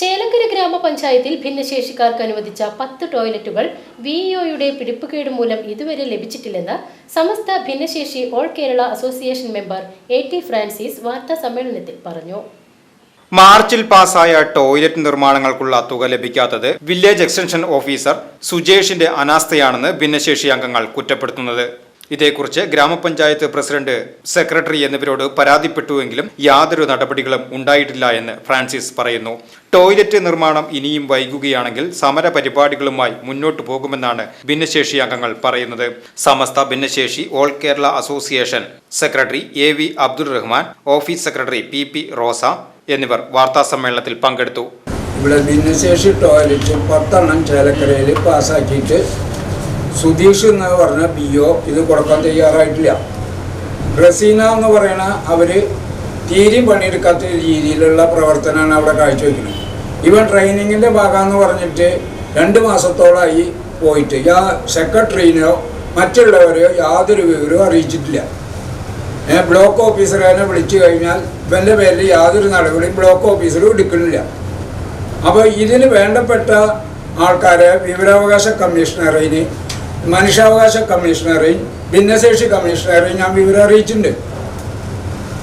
ചേലങ്കര ഗ്രാമപഞ്ചായത്തിൽ ഭിന്നശേഷിക്കാർക്ക് അനുവദിച്ച പത്ത് ടോയ്ലറ്റുകൾ വി ഇഒയുടെ പിടിപ്പുകേട് മൂലം ഇതുവരെ ലഭിച്ചിട്ടില്ലെന്ന് സമസ്ത ഭിന്നശേഷി all Kerala association member A T Francis വാർത്താ സമ്മേളനത്തിൽ പറഞ്ഞു. മാർച്ചിൽ പാസായ ടോയ്ലറ്റ് നിർമ്മാണങ്ങൾക്കുള്ള തുക ലഭിക്കാത്തത് വില്ലേജ് എക്സ്റ്റൻഷൻ ഓഫീസർ സുജേഷിന്റെ അനാസ്ഥയാണെന്ന് ഭിന്നശേഷി അംഗങ്ങൾ കുറ്റപ്പെടുത്തുന്നത്. ഇതേക്കുറിച്ച് ഗ്രാമപഞ്ചായത്ത് പ്രസിഡന്റ് സെക്രട്ടറി എന്നിവരോട് പരാതിപ്പെട്ടുവെങ്കിലും യാതൊരു നടപടികളും ഉണ്ടായിട്ടില്ല എന്ന് ഫ്രാൻസിസ് പറയുന്നു. ടോയ്ലറ്റ് നിർമ്മാണം ഇനിയും വൈകുകയാണെങ്കിൽ സമര പരിപാടികളുമായി മുന്നോട്ടു പോകുമെന്നാണ് ഭിന്നശേഷി അംഗങ്ങൾ പറയുന്നത്. സമസ്ത ഭിന്നശേഷി all Kerala association secretary A V Abdul Rahman office secretary P P Rosa എന്നിവർ വാർത്താസമ്മേളനത്തിൽ പങ്കെടുത്തു. ഇവിടെ ഭിന്നശേഷി ടോയ്ലറ്റ് പത്തെണ്ണം ചേലക്കരയിൽ പാസ്സാക്കിയിട്ട് സുധീഷ് എന്ന് പറഞ്ഞ പി ഒ ഇത് കൊടുക്കാൻ തയ്യാറായിട്ടില്ല. റസീന എന്ന് പറയുന്ന അവർ തീരെയും പണിയെടുക്കാത്ത രീതിയിലുള്ള പ്രവർത്തനമാണ് അവിടെ കാഴ്ചവെക്കുന്നത്. ഇവൻ ട്രെയിനിങ്ങിന്റെ ഭാഗമെന്ന് പറഞ്ഞിട്ട് രണ്ട് മാസത്തോളമായി പോയിട്ട്. യാ സെക്രട്ടറിനെയോ മറ്റുള്ളവരെയോ യാതൊരു വിവരവും അറിയിച്ചിട്ടില്ല. ഏ, ബ്ലോക്ക് ഓഫീസറെ വിളിച്ചു കഴിഞ്ഞാൽ ഇവന്റെ പേരിൽ യാതൊരു നടപടിയും ബ്ലോക്ക് ഓഫീസറും എടുക്കുന്നില്ല. അപ്പോൾ ഇതിന് വേണ്ടപ്പെട്ട ആൾക്കാരെ വിവരാവകാശ കമ്മീഷണറിന് മനുഷ്യാവകാശ കമ്മീഷണറെയും ഭിന്നശേഷി കമ്മീഷണറെയും ഞാൻ വിവരം അറിയിച്ചിട്ടുണ്ട്.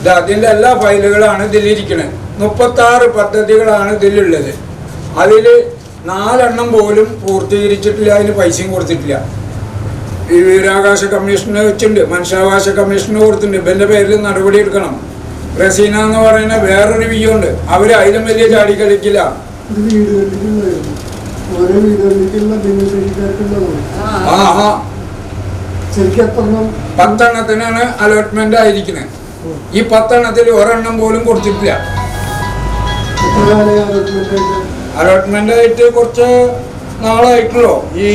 ഇത് അതിന്റെ എല്ലാ ഫയലുകളാണ് ഇതിലിരിക്കുന്നത് മുപ്പത്താറ് പദ്ധതികളാണ് ഇതിലുള്ളത്. അതിൽ നാലെണ്ണം പോലും പൂർത്തീകരിച്ചിട്ടില്ല അതിന് പൈസയും കൊടുത്തിട്ടില്ല. ഈ വിവരാവകാശ കമ്മീഷന് വെച്ചിട്ടുണ്ട് മനുഷ്യാവകാശ കമ്മീഷന് കൊടുത്തിട്ടുണ്ട്. എന്റെ പേരിൽ നടപടി എടുക്കണം. റസീന എന്ന് പറയുന്ന വേറൊരു വിയുണ്ട് അവർ അതിലും വലിയ ചാടി കളിക്കില്ല. ഓരോ ഭിന്നശേഷിക്കാർക്കുള്ളതാണ്. ശരിക്കും എത്രണ്ണം പത്തെണ്ണത്തിനാണ് അലോട്ട്മെന്റ് ആയിരിക്കുന്നത് ഈ പത്തെണ്ണത്തിൽ ഒരെണ്ണം പോലും കൊടുത്തിട്ടില്ല. അലോട്ട്മെന്റ് ആയിട്ട്? കുറച്ച് നാളായിട്ടുള്ളൂ. ഈ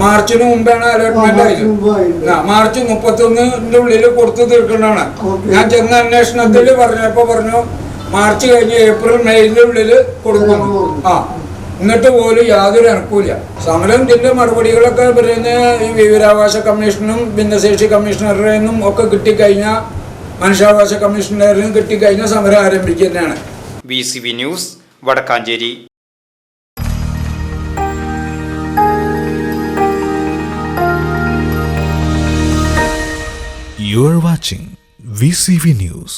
മാർച്ചിന് മുമ്പാണ് അലോട്ട്മെന്റ് ആയിരുന്നു ആയത്. മാർച്ച് മുപ്പത്തൊന്നിന്റെ ഉള്ളിൽ കൊടുത്തു തീർക്കേണ്ടതാണ് ഞാൻ ചെന്ന അന്വേഷണത്തിൽ പറഞ്ഞപ്പോ പറഞ്ഞു മാർച്ച് കഴിഞ്ഞ് ഏപ്രിൽ മെയ്യിന്റെ ഉള്ളിൽ കൊടുക്കണം. ആ. എന്നിട്ട് പോലും യാതൊരു അനക്കൂല സമരം ഇതിന്റെ മറുപടികളൊക്കെ പറയുന്ന ഈ വിവരാവകാശ കമ്മീഷനും ഭിന്നശേഷി കമ്മീഷണറിൽ നിന്നും ഒക്കെ കിട്ടിക്കഴിഞ്ഞാൽ മനുഷ്യാവകാശ കമ്മീഷണറിനും കിട്ടിക്കഴിഞ്ഞാൽ സമരം ആരംഭിക്കുന്നതാണ് തന്നെയാണ്. V C V news Vadakkanchery. You are watching VCV News.